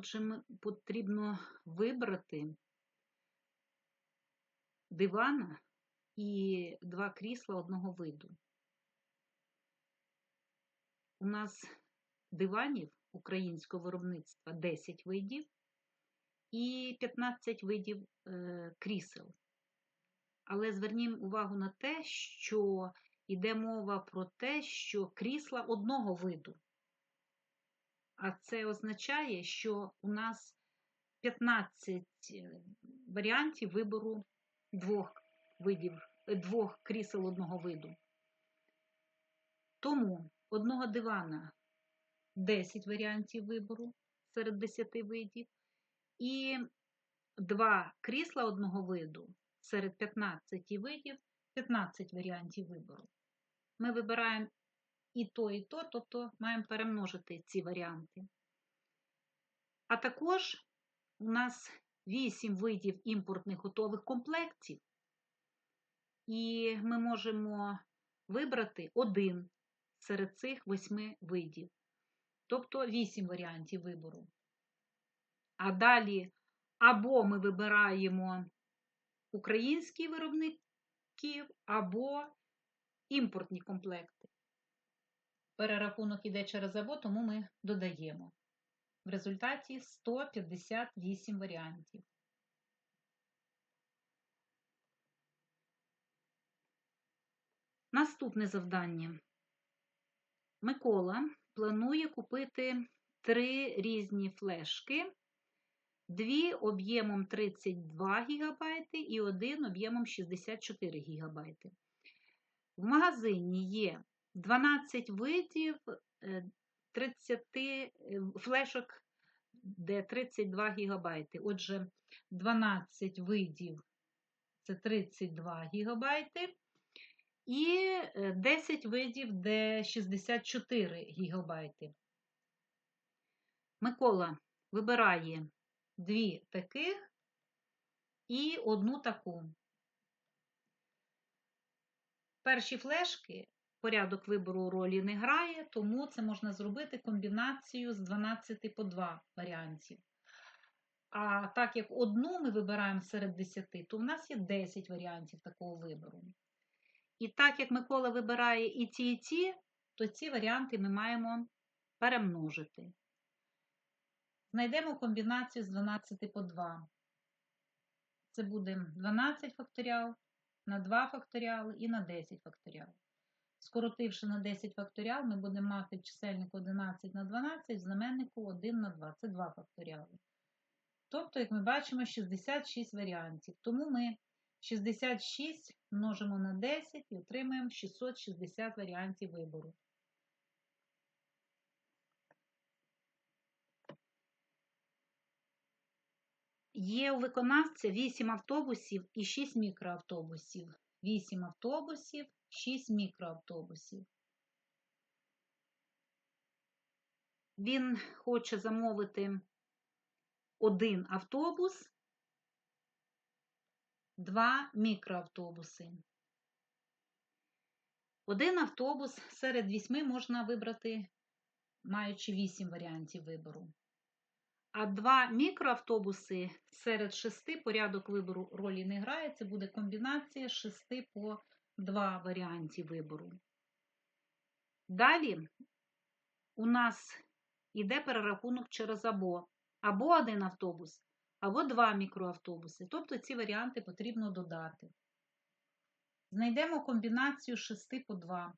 Отже, потрібно вибрати дивана і два крісла одного виду. У нас диванів українського виробництва 10 видів і 15 видів е, крісел. Але звернімо увагу на те, що йде мова про те, що крісла одного виду. А це означає, що у нас 15 е, варіантів вибору двох видів, е, двох крісел одного виду. Тому одного дивана 10 варіантів вибору серед 10 видів, і два крісла одного виду серед 15 видів 15 варіантів вибору. Ми вибираємо і то, і то, тобто маємо перемножити ці варіанти. А також у нас 8 видів імпортних готових комплектів, і ми можемо вибрати один серед цих 8 видів, тобто 8 варіантів вибору. А далі або ми вибираємо українських виробників, або імпортні комплекти. Перерахунок іде через або, тому ми додаємо. В результаті 158 варіантів. Наступне завдання. Микола планує купити три різні флешки, дві об'ємом 32 ГБ і один об'ємом 64 ГБ. В магазині є 12 видів 30 е, флешок, де 32 ГБ. Отже, 12 видів це 32 ГБ. І 10 видів, де 64 ГБ. Микола вибирає дві таких і одну таку. Перші флешки порядок вибору ролі не грає, тому це можна зробити комбінацію з 12 по 2 варіантів. А так як одну ми вибираємо серед 10, то в нас є 10 варіантів такого вибору. І так як Микола вибирає і ті, і ті, то ці варіанти ми маємо перемножити. Знайдемо комбінацію з 12 по 2. Це буде 12 факторіал на 2 факторіали і на 10 факторіал. Скоротивши на 10 факторіал, ми будемо мати в чисельнику 11 на 12, в знаменнику 1 на 2. Це 2 факторіали. Тобто, як ми бачимо, 66 варіантів. Тому ми 66 множимо на 10 і отримаємо 660 варіантів вибору. Є у виконавця 8 автобусів і 6 мікроавтобусів. 8 автобусів, 6 мікроавтобусів. Він хоче замовити один автобус, два мікроавтобуси. Один автобус серед вісьми можна вибрати, маючи 8 варіантів вибору. А два мікроавтобуси серед шести порядок вибору ролі не грає. Це буде комбінація шести по два варіантів вибору. Далі у нас йде перерахунок через або. Або один автобус, або два мікроавтобуси. Тобто ці варіанти потрібно додати. Знайдемо комбінацію 6 по 2.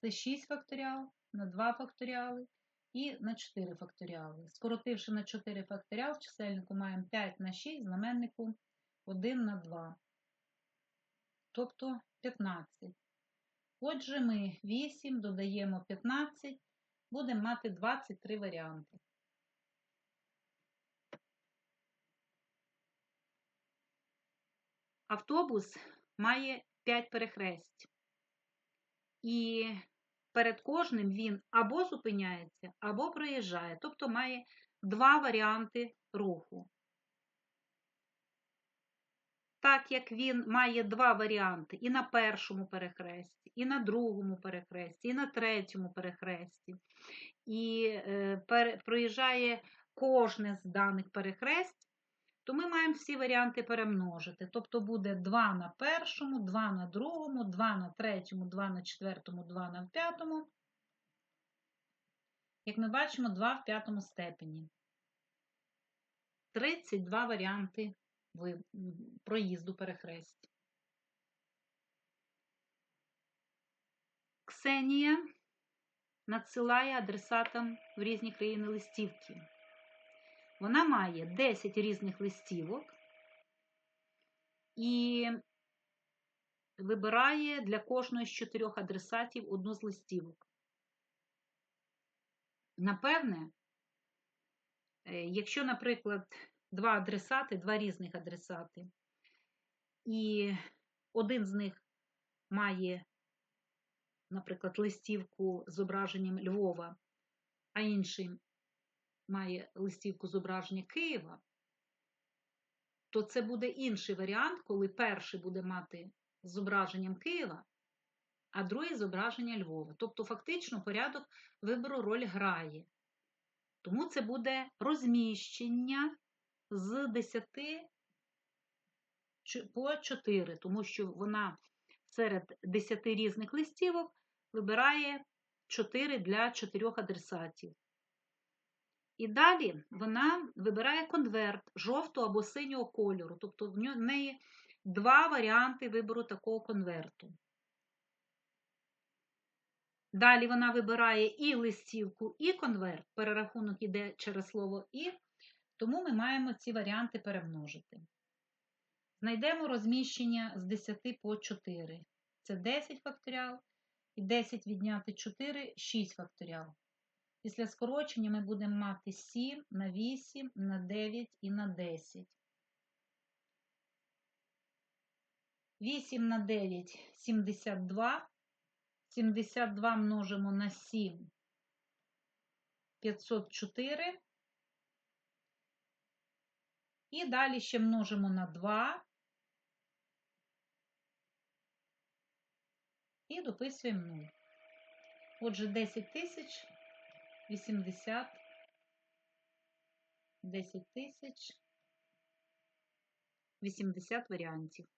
Це 6 факторіал на 2 факторіали і на 4 факторіали. Скоротивши на 4 факторіал, в чисельнику маємо 5 на 6, знаменнику 1 на 2. Тобто 15. Отже, ми 8 додаємо 15, будемо мати 23 варіанти. Автобус має 5 перехресть. І перед кожним він або зупиняється, або проїжджає, тобто має два варіанти руху. Так як він має два варіанти і на першому перехресті, і на другому перехресті, і на третьому перехресті, і е, проїжджає кожне з даних перехресть, то ми маємо всі варіанти перемножити. Тобто буде 2 на першому, 2 на другому, 2 на третьому, 2 на четвертому, 2 на п'ятому. Як ми бачимо, 2 в п'ятому степені. 32 варіанти проїзду перехресть. Ксенія надсилає адресатам в різні країни листівки. Вона має 10 різних листівок і вибирає для кожної з чотирьох адресатів одну з листівок. Напевне, е, якщо, наприклад, два адресати, два різних адресати, і один з них має, наприклад, листівку з зображенням Львова, а інший має листівку зображення Києва, то це буде інший варіант, коли перший буде мати з зображенням Києва, а другий зображення Львова. Тобто, фактично, порядок вибору роль грає. Тому це буде розміщення з 10 по 4, тому що вона серед 10 різних листівок вибирає 4 для 4 адресатів. І далі вона вибирає конверт жовтого або синього кольору, тобто в неї два варіанти вибору такого конверту. Далі вона вибирає і листівку, і конверт. Перерахунок іде через слово і, тому ми маємо ці варіанти перемножити. Знайдемо розміщення з 10 по 4. Це 10 факторіал, і 10 відняти 4 6 факторіал. Після скорочення ми будемо мати 7 на 8, на 9 і на 10. 8 на 9 72. 72 множимо на 7 504. І далі ще множимо на 2. І дописуємо 0. Отже, 10 тисяч 80, 10 тисяч 80 варіантів.